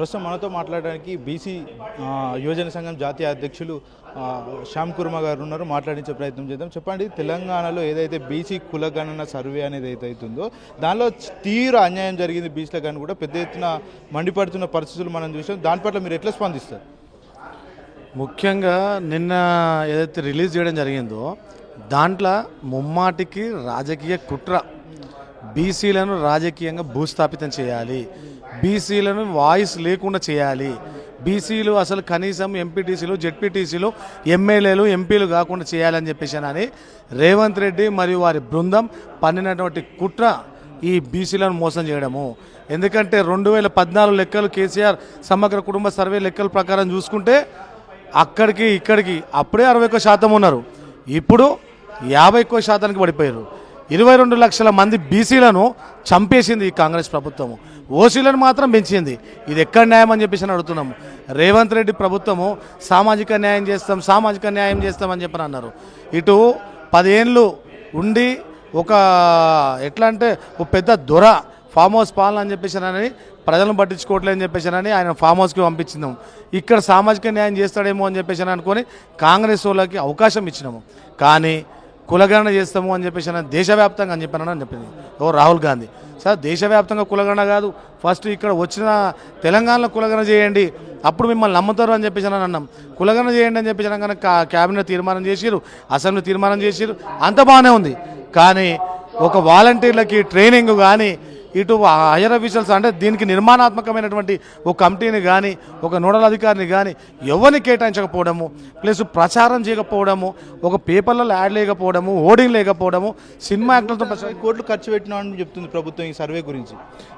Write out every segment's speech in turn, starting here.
ప్రస్తుతం మనతో మాట్లాడడానికి బీసీ యువజన సంఘం జాతీయ అధ్యక్షులు శ్యామ్ కుర్మ గారు ఉన్నారు. మాట్లాడించే ప్రయత్నం చేద్దాం. చెప్పండి తెలంగాణలో ఏదైతే బీసీ కులగణన సర్వే అనేది ఏదైతే అవుతుందో దానిలో తీవ్ర అన్యాయం జరిగింది బీసీలకు కానీ కూడా పెద్ద ఎత్తున మండిపడుతున్న పరిస్థితులు మనం చూసాం. దాని పట్ల మీరు ఎట్లా స్పందిస్తారు? ముఖ్యంగా నిన్న ఏదైతే రిలీజ్ చేయడం జరిగిందో దాంట్లో ముమ్మాటికి రాజకీయ కుట్ర బీసీలను రాజకీయంగా భూస్థాపితం చేయాలి. బీసీలను వాయిస్ లేకుండా చేయాలి. బీసీలు అసలు కనీసం ఎంపీటీసీలు జెడ్పీటీసీలు ఎమ్మెల్యేలు ఎంపీలు కాకుండా చేయాలని చెప్పేసి అని రేవంత్ రెడ్డి మరియు వారి బృందం పన్నినటువంటి కుట్ర ఈ బీసీలను మోసం చేయడము. ఎందుకంటే రెండు వేల పద్నాలుగు లెక్కలు కేసీఆర్ సమగ్ర కుటుంబ సర్వే లెక్కల ప్రకారం చూసుకుంటే అక్కడికి ఇక్కడికి అప్పుడే అరవై ఒక్క శాతం ఉన్నారు. ఇప్పుడు యాభై ఒక్క శాతానికి పడిపోయారు. ఇరవై రెండు లక్షల మంది బీసీలను చంపేసింది ఈ కాంగ్రెస్ ప్రభుత్వము. ఓసీలను మాత్రం పెంచింది. ఇది ఎక్కడ న్యాయం అని చెప్పేసి అడుగుతున్నాము రేవంత్ రెడ్డి ప్రభుత్వము సామాజిక న్యాయం చేస్తాం సామాజిక న్యాయం చేస్తామని చెప్పని అన్నారు. ఇటు పదేళ్ళు ఉండి ఒక ఎట్లా అంటే ఒక పెద్ద దొర ఫామ్ హౌస్ పాలన అని చెప్పేసానని ప్రజలను పట్టించుకోవట్లేదు అని ఆయన ఫామ్ హౌస్కి పంపించినాము ఇక్కడ సామాజిక న్యాయం చేస్తాడేమో అని చెప్పేసి అనుకొని కాంగ్రెస్ వాళ్ళకి అవకాశం ఇచ్చినాము. కానీ కులగణన చేస్తాము అని చెప్పేసి అని దేశవ్యాప్తంగా అని చెప్పానని చెప్పింది. ఓ రాహుల్ గాంధీ. సార్ దేశవ్యాప్తంగా కులగణన కాదు. ఫస్ట్ ఇక్కడ వచ్చిన తెలంగాణలో కులగణన చేయండి. అప్పుడు మిమ్మల్ని నమ్ముతారు అని చెప్పేసి అని అన్నాం. కులగణన చేయండి అని చెప్పేసి అనగానే క్యాబినెట్ తీర్మానం చేసిరు అసెంబ్లీ తీర్మానం చేసిరు అంత బాగానే ఉంది. కానీ ఒక వాలంటీర్లకి ట్రైనింగ్ కానీ ఇటు హైయర్ అఫీషియల్స్ అంటే దీనికి నిర్మాణాత్మకమైనటువంటి ఒక కమిటీని కానీ ఒక నోడల్ అధికారిని కానీ ఎవరిని కేటాయించకపోవడము ప్లస్ ప్రచారం చేయకపోవడము ఒక పేపర్లలో యాడ్ లేకపోవడము ఓడింగ్ లేకపోవడము సినిమా యాక్టర్లతో కోట్లు ఖర్చు పెట్టినామని చెప్తుంది ప్రభుత్వం ఈ సర్వే గురించి.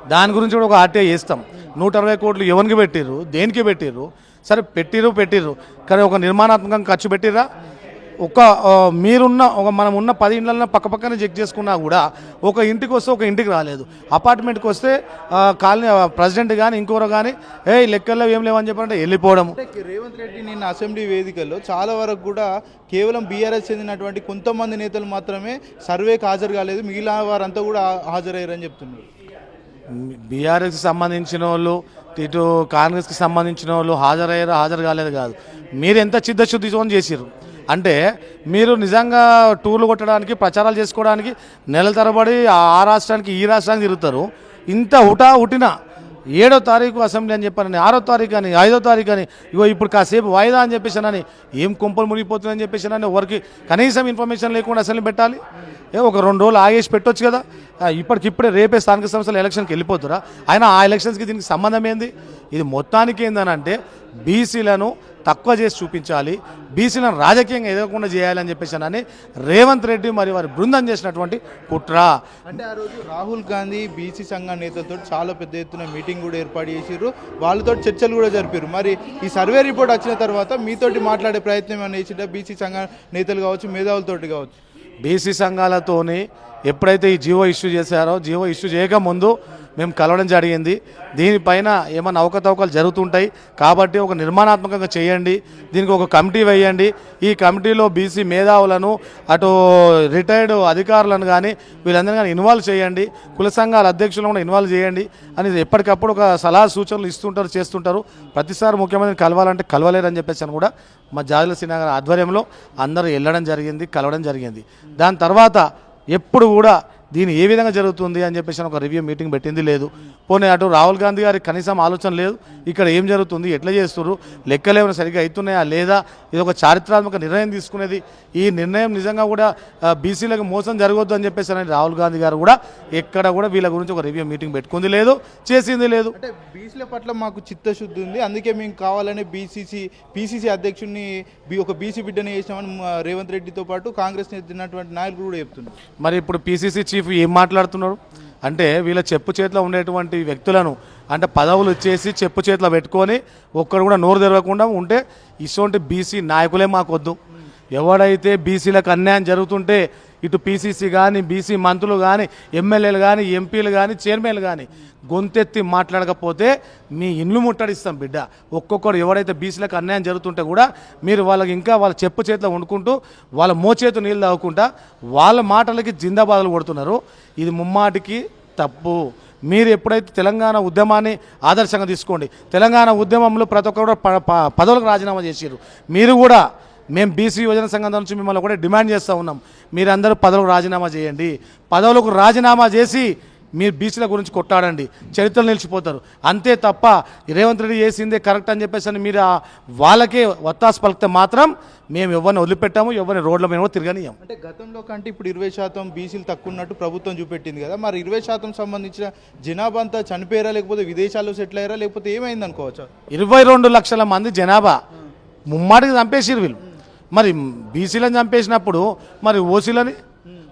దాని గురించి కూడా ఒక ఆర్టీఐ చేస్తాం. నూట అరవై కోట్లు ఎవరికి పెట్టిర్రు? దేనికి పెట్టిర్రు? సరే పెట్టిర్రు పెట్టిర్రు. కానీ ఒక నిర్మాణాత్మకంగా ఖర్చు పెట్టిర్రా? ఒక మీరున్న ఒక మనం ఉన్న పది ఇళ్ళల్లో పక్క పక్కనే చెక్ చేసుకున్నా కూడా ఒక ఇంటికి వస్తే ఒక ఇంటికి రాలేదు. అపార్ట్మెంట్కి వస్తే కాలనీ ప్రెసిడెంట్ కానీ ఇంకోరు కానీ ఏ లెక్కల్లో ఏం లేవని చెప్పంటే వెళ్ళిపోవడము. అంటే రేవంత్ రెడ్డి నిన్న అసెంబ్లీ వేదికల్లో చాలా వరకు కూడా కేవలం బీఆర్ఎస్ చెందినటువంటి కొంతమంది నేతలు మాత్రమే సర్వేకి హాజరు కాలేదు. మిగిలిన వారంతా కూడా హాజరయ్యారని చెప్తున్నారు. బీఆర్ఎస్కి సంబంధించిన వాళ్ళు ఇటు కాంగ్రెస్కి సంబంధించిన వాళ్ళు హాజరయ్యారు హాజరు కాలేదు కాదు. మీరు ఎంత చిత్తశుద్ధితో చేసిర్రు? అంటే మీరు నిజంగా టూర్లు కొట్టడానికి ప్రచారాలు చేసుకోవడానికి నెలల తరబడి ఆ రాష్ట్రానికి ఈ రాష్ట్రానికి తిరుగుతారు. ఇంత హుటా హుటిన ఏడో తారీఖు అసెంబ్లీ అని చెప్పానని ఆరో తారీఖు అని ఐదో తారీఖు అని ఇగో ఇప్పుడు కాసేపు వాయిదా అని చెప్పేసానని ఏం కుంపలు మునిగిపోతుందని చెప్పేసానని ఎవరికి కనీసం ఇన్ఫర్మేషన్ లేకుండా అసెంబ్లీ పెట్టాలి. ఏ ఒక రెండు రోజులు ఆగేసి పెట్టొచ్చు కదా. ఇప్పటికిప్పుడే రేపే స్థానిక సంస్థల ఎలక్షన్కి వెళ్ళిపోతురా? అయినా ఆ ఎలక్షన్స్కి దీనికి సంబంధం ఏంది? ఇది మొత్తానికి ఏందనంటే బీసీలను తక్కువ చేసి చూపించాలి. బీసీలను రాజకీయంగా ఎదగకుండా చేయాలని చెప్పేసి అని రేవంత్ రెడ్డి మరియు వారి బృందం చేసినటువంటి కుట్ర. అంటే ఆ రోజు రాహుల్ గాంధీ బీసీ సంఘ నేతలతో చాలా పెద్ద ఎత్తున మీటింగ్ కూడా ఏర్పాటు చేసిర్రు. వాళ్ళతో చర్చలు కూడా జరిపారు. మరి ఈ సర్వే రిపోర్ట్ వచ్చిన తర్వాత మీతోటి మాట్లాడే ప్రయత్నం ఏమైనా చేసిందా బీసీ సంఘ నేతలు కావచ్చు మేధావులతోటి కావచ్చు? బీసీ సంఘాలతోని ఎప్పుడైతే ఈ జీవో ఇష్యూ చేశారో జీవో ఇష్యూ చేయకముందు మేము కలవడం జరిగింది. దీనిపైన ఏమైనా అవకతవకలు జరుగుతుంటాయి. కాబట్టి ఒక నిర్మాణాత్మకంగా చేయండి. దీనికి ఒక కమిటీ వేయండి. ఈ కమిటీలో బీసీ మేధావులను అటు రిటైర్డ్ అధికారులను కానీ వీళ్ళందరినీ కానీ ఇన్వాల్వ్ చేయండి. కుల సంఘాల అధ్యక్షులను కూడా ఇన్వాల్వ్ చేయండి. అని ఎప్పటికప్పుడు ఒక సలహా సూచనలు ఇస్తుంటారు చేస్తుంటారు. ప్రతిసారి ముఖ్యమంత్రిని కలవాలంటే కలవలేరని చెప్పేసి అని కూడా మా జాగుల సిన్హా గారి ఆధ్వర్యంలో అందరూ వెళ్ళడం జరిగింది కలవడం జరిగింది. దాని తర్వాత ఎప్పుడు కూడా దీని ఏ విధంగా జరుగుతుంది అని చెప్పేసి ఒక రివ్యూ మీటింగ్ పెట్టింది లేదు. పోనీ అటు రాహుల్ గాంధీ గారికి కనీసం ఆలోచన లేదు. ఇక్కడ ఏం జరుగుతుంది? ఎట్లా చేస్తున్నారు లెక్కలు ఏమైనా సరిగ్గా అవుతున్నాయా లేదా? ఇది ఒక చారిత్రాత్మక నిర్ణయం తీసుకునేది. ఈ నిర్ణయం నిజంగా కూడా బీసీలకు మోసం జరగొద్దు అని చెప్పేసి అని రాహుల్ గాంధీ గారు కూడా ఎక్కడ కూడా వీళ్ళ గురించి ఒక రివ్యూ మీటింగ్ పెట్టుకుంది లేదు చేసింది లేదు. అంటే బీసీల పట్ల మాకు చిత్తశుద్ధి ఉంది. అందుకే మేము కావాలని బీసీసీ పీసీసీ అధ్యక్షుడిని ఒక బీసీ బిడ్డని చేసినామని రేవంత్ రెడ్డితో పాటు కాంగ్రెస్ నాయకులు కూడా చెప్తున్నారు. మరి ఇప్పుడు పీసీసీ చీఫ్ ఏం మాట్లాడుతున్నాడు అంటే వీళ్ళ చెప్పు చేతిలో ఉండేటువంటి వ్యక్తులను అంటే పదవులు ఇచ్చేసి చెప్పు చేతిలో పెట్టుకొని ఒక్కరు కూడా నోరు తెరవకుండా ఉంటే ఇటువంటి బీసీ నాయకులే మాకొద్దు. ఎవడైతే బీసీలకు అన్యాయం జరుగుతుంటే ఇటు పీసీసీ కానీ బీసీ మంత్రులు కానీ ఎమ్మెల్యేలు కానీ ఎంపీలు కానీ చైర్మన్లు కానీ గొంతెత్తి మాట్లాడకపోతే మీ ఇండ్లు ముట్టడిస్తాం బిడ్డ. ఒక్కొక్కరు ఎవడైతే బీసీలకు అన్యాయం జరుగుతుంటే కూడా మీరు వాళ్ళకి ఇంకా వాళ్ళ చెప్పు చేతిలో వండుకుంటూ వాళ్ళ మోచేతు నీళ్ళు తాగుకుంటా వాళ్ళ మాటలకి జిందాబాదులు కొడుతున్నారు. ఇది ముమ్మాటికి తప్పు. మీరు ఎప్పుడైతే తెలంగాణ ఉద్యమాన్ని ఆదర్శంగా తీసుకోండి తెలంగాణ ఉద్యమంలో ప్రతి ఒక్కరు కూడా ప- ప- పదవులకు రాజీనామా చేసారు మీరు కూడా మేము బీసీ యువజన సంఘం నుంచి మిమ్మల్ని కూడా డిమాండ్ చేస్తూ ఉన్నాం. మీరందరూ పదవులకు రాజీనామా చేయండి. పదవులకు రాజీనామా చేసి మీరు బీసీల గురించి కొట్టాడండి చరిత్రలు నిలిచిపోతారు. అంతే తప్ప రేవంత్ రెడ్డి చేసిందే కరెక్ట్ అని చెప్పేసి అని మీరు వాళ్ళకే వత్తాసు పలికితే మాత్రం మేము ఎవరిని వదిలిపెట్టాము ఎవరిని రోడ్ల మీద తిరగనియం అంటే గతంలో కంటే ఇప్పుడు ఇరవై శాతం బీసీలు తక్కువ ఉన్నట్టు ప్రభుత్వం చూపెట్టింది కదా. మరి ఇరవై శాతం సంబంధించిన జనాభా అంతా చనిపోయారా లేకపోతే విదేశాల్లో సెటిల్ అయ్యారా లేకపోతే ఏమైంది అనుకోవచ్చా? ఇరవై రెండు లక్షల మంది జనాభా. ముమ్మాటికి చంపేసిరు వీళ్ళు. మరి బీసీలను చంపేసినప్పుడు మరి ఓసీలని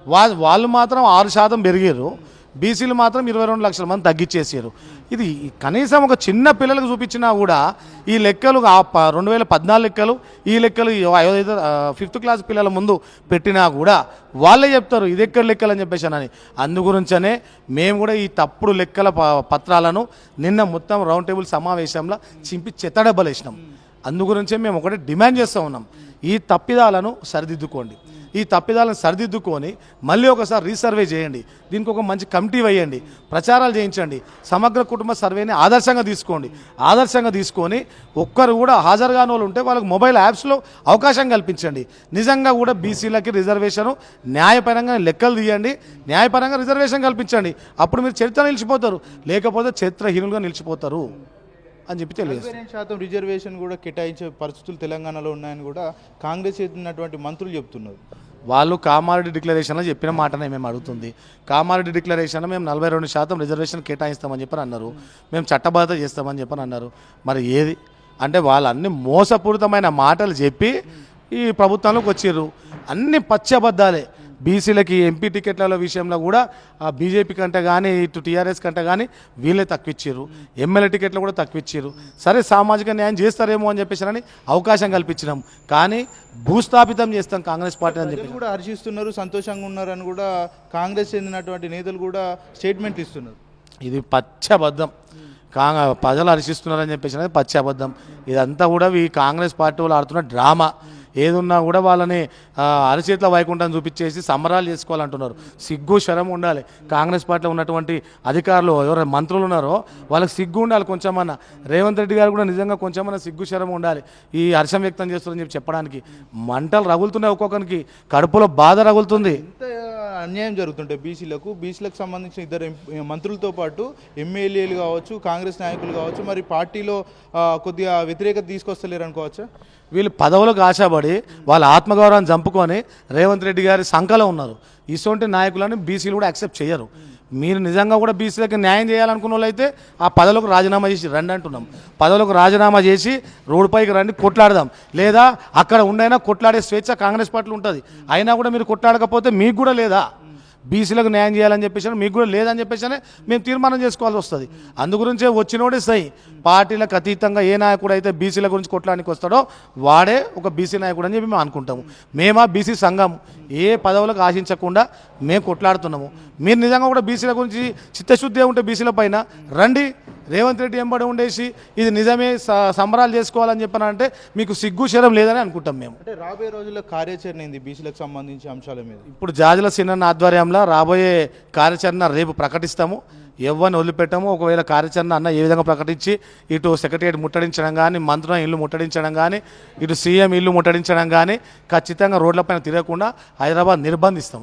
వా వాళ్ళు మాత్రం ఆరు శాతం పెరిగారు. బీసీలు మాత్రం ఇరవై రెండు లక్షల మంది తగ్గించేసారు ఇది కనీసం ఒక చిన్న పిల్లలకు చూపించినా కూడా ఈ లెక్కలు ఆ ప- రెండు వేల పద్నాలుగు లెక్కలు ఈ లెక్కలు ఈ ఫిఫ్త్ క్లాస్ పిల్లల ముందు పెట్టినా కూడా వాళ్ళే చెప్తారు ఇది ఎక్కడ లెక్కలు అని చెప్పేసి అని. మేము కూడా ఈ తప్పుడు లెక్కల ప- పత్రాలను నిన్న మొత్తం రౌండ్ టేబుల్ సమావేశంలో చింపి చెత్తడబ్బలేసినాం. అందు గురించే మేము ఒకటి డిమాండ్ చేస్తూ ఉన్నాం. ఈ తప్పిదాలను సరిదిద్దుకోండి. ఈ తప్పిదాలను సరిదిద్దుకొని మళ్ళీ ఒకసారి రీసర్వే చేయండి. దీనికి ఒక మంచి కమిటీ వేయండి. ప్రచారాలు చేయించండి. సమగ్ర కుటుంబ సర్వేని ఆదర్శంగా తీసుకోండి. ఆదర్శంగా తీసుకొని ఒక్కరు కూడా హాజరు కాని వాళ్ళు ఉంటే వాళ్ళకి మొబైల్ యాప్స్లో అవకాశం కల్పించండి. నిజంగా కూడా బీసీలకి రిజర్వేషన్ న్యాయపరంగా లెక్కలు తీయండి. న్యాయపరంగా రిజర్వేషన్ కల్పించండి. అప్పుడు మీరు చరిత్ర నిలిచిపోతారు. లేకపోతే చరిత్రహీనులుగా నిలిచిపోతారు. అని చెప్పి తెలియదు శాతం రిజర్వేషన్ కూడా కేటాయించే పరిస్థితులు తెలంగాణలో ఉన్నాయని కూడా కాంగ్రెస్ చెందినటువంటి మంత్రులు చెప్తున్నారు. వాళ్ళు కామారెడ్డి డిక్లరేషన్లో చెప్పిన మాటనే మేము అడుగుతుంది. కామారెడ్డి డిక్లరేషన్ మేము నలభై రెండు శాతం రిజర్వేషన్ కేటాయిస్తామని చెప్పని అన్నారు. మేము చట్టబద్ధత చేస్తామని చెప్పని అన్నారు. మరి ఏది? అంటే వాళ్ళు అన్ని మోసపూరితమైన మాటలు చెప్పి ఈ ప్రభుత్వంలోకి వచ్చారు అన్ని పచ్చబద్దాలే. బీసీలకి ఎంపీ టికెట్ల విషయంలో కూడా ఆ బీజేపీ కంటే కానీ ఇటు టీఆర్ఎస్ కంటే కానీ వీళ్ళే తక్కువ ఇచ్చారు ఎమ్మెల్యే టికెట్లు కూడా తక్కువ ఇచ్చారు సరే సామాజిక న్యాయం చేస్తారేమో అని చెప్పేసి అవకాశం కల్పించినాం. కానీ భూస్థాపితం చేస్తాం కాంగ్రెస్ పార్టీ అని చెప్పి కూడా హర్షిస్తున్నారు సంతోషంగా ఉన్నారని కూడా కాంగ్రెస్ చెందినటువంటి నేతలు కూడా స్టేట్మెంట్ ఇస్తున్నారు. ఇది పచ్చ అబద్ధం కాంగ ప్రజలు హర్షిస్తున్నారని చెప్పేసి అనేది పచ్చ అబద్ధం ఇదంతా కూడా ఈ కాంగ్రెస్ పార్టీ వాళ్ళు ఆడుతున్న డ్రామా. ఏదున్నా కూడా వాళ్ళని అరచేతుల అరచేతిలో వైకుంఠం చూపించేసి సంబరాలు చేసుకోవాలంటున్నారు. సిగ్గు శరం ఉండాలి. కాంగ్రెస్ పార్టీలో ఉన్నటువంటి అధికారులు ఎవరైనా మంత్రులు ఉన్నారో వాళ్ళకి సిగ్గు ఉండాలి కొంచెమన్నా. రేవంత్ రెడ్డి గారు కూడా నిజంగా కొంచెమన్నా సిగ్గు శరం ఉండాలి. ఈ హర్షం వ్యక్తం చేస్తారని చెప్పి చెప్పడానికి మంటలు రగులుతున్నాయి ఒక్కొక్కరికి. కడుపులో బాధ రగులుతుంది. అన్యాయం జరుగుతుంటాయి బీసీలకు. బీసీలకు సంబంధించిన ఇద్దరు మంత్రులతో పాటు ఎమ్మెల్యేలు కావచ్చు కాంగ్రెస్ నాయకులు కావచ్చు మరి పార్టీలో కొద్దిగా వ్యతిరేకత తీసుకొస్తలేరు అనుకోవచ్చా? వీళ్ళు పదవులకు ఆశపడి వాళ్ళ ఆత్మగౌరవాన్ని చంపుకొని రేవంత్ రెడ్డి గారి సంఖలో ఉన్నారు. ఇటువంటి నాయకులను బీసీలు కూడా యాక్సెప్ట్ చేయరు. మీరు నిజంగా కూడా బీసీలకు న్యాయం చేయాలనుకున్న వాళ్ళైతే ఆ పదవులకు రాజీనామా చేసి రండి అంటున్నాం. పదవులకు రాజీనామా చేసి రోడ్డుపైకి రండి కొట్లాడదాం. లేదా అక్కడ ఉండైనా కొట్లాడే స్వేచ్ఛ కాంగ్రెస్ పార్టీలు ఉంటుంది. అయినా కూడా మీరు కొట్లాడకపోతే మీకు కూడా లేదా? బీసీలకు న్యాయం చేయాలని చెప్పేసి మీకు కూడా లేదని చెప్పేసి మేము తీర్మానం చేసుకోవాల్సి వస్తుంది. అందుగురించే వచ్చినోడే సై. పార్టీలకు అతీతంగా ఏ నాయకుడు అయితే బీసీల గురించి కొట్టడానికి వస్తాడో వాడే ఒక బీసీ నాయకుడు అని చెప్పి మేము అనుకుంటాము. మేమా బీసీ సంఘం ఏ పదవులకు ఆశించకుండా మేము కొట్లాడుతున్నాము. మీరు నిజంగా కూడా బీసీల గురించి చిత్తశుద్ధి ఉంటే బీసీల పైన రండి. రేవంత్ రెడ్డి ఎంబడి ఉండేసి ఇది నిజమే సంబరాలు చేసుకోవాలని చెప్పనంటే మీకు సిగ్గు శరం లేదని అనుకుంటాం మేము. అంటే రాబోయే రోజుల్లో కార్యాచరణ ఏంది బీసీలకు సంబంధించి అంశాల మీద? ఇప్పుడు జాజుల సిన్న ఆధ్వర్యంలో రాబోయే కార్యాచరణ రేపు ప్రకటిస్తాము. ఎవరిని వదిలిపెట్టాము. ఒకవేళ కార్యాచరణ అన్న ఏ విధంగా ప్రకటించి ఇటు సెక్రటరియట్ ముట్టడించడం కానీ మంత్రం ఇల్లు ముట్టడించడం కానీ ఇటు సీఎం ఇల్లు ముట్టడించడం కానీ ఖచ్చితంగా రోడ్లపైన తిరగకుండా హైదరాబాద్ నిర్బంధిస్తాము.